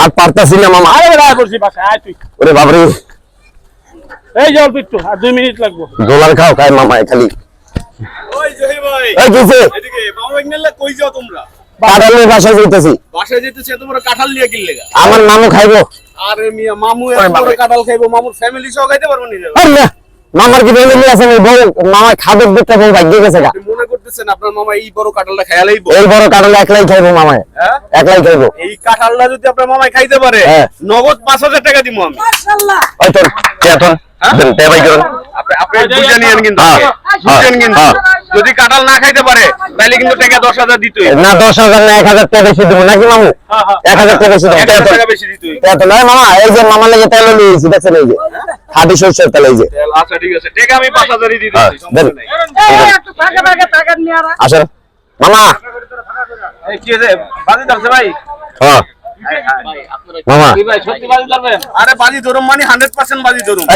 আর পারতাছি না মামা। আরে বেড়া বলছি বাসায় আয় তুই। ওরে বাবরে এই একটু আর দুই মিনিট লাগবো। ডলার খাও খাই মামা খালি। ওই জহির ভাই। এই কিছে এদিকে মামা কই যাও তোমরা? বাসায় বাসায় যেতেছে কাঁঠাল নিয়ে কিনলে আমার মামু খাইবো। আরে মিয়া মামু এত বড়। কাঁঠাল খাইবো মামুর ফ্যামিলি সহ খাইতে পারব নি রে? আরে না, মামার কি ফ্যামিলি আছে? বউ মামা খাবার দিতে বউ ভাগ্য গেছে গা। করতেছেন আপনার মামা এই বড় কাঁঠালটা খেয়ালেই এই বড় কাটালে একলাই খাইবো মামায় হ্যাঁ? একলাই খাইবো। এই কাঁঠালটা যদি আপনার মামাই খাইতে পারে হ্যাঁ। নগদ পাঁচ হাজার টাকা দিব আমি। ওই তোর হ্যাঁ। যদি কাঁঠাল না খাইতে পারে তাহলে কিন্তু টাকা দশ হাজার দিতই। না দশ হাজার না এক হাজার টাকা বেশি দেবো নাকি মামু? এক হাজার টাকা বেশি দেবো। নয় মামা এই যে মামার লেগে তেল নিয়েছি দেখছেন এই যে? খাটি সরষের তেল এই যে। আচ্ছা ঠিক আছে। টাকা আমি পাঁচ হাজারই দিতেছি হ্যাঁ, আসেন মামা এই কি হয়েছে বাজি ধরছে ভাই হ্যাঁ মামা ভাই সত্যি বাজি ধরবেন আরে বাজি ধরুন মানে হান্ড্রেড পার্সেন্ট বাজি ধরুন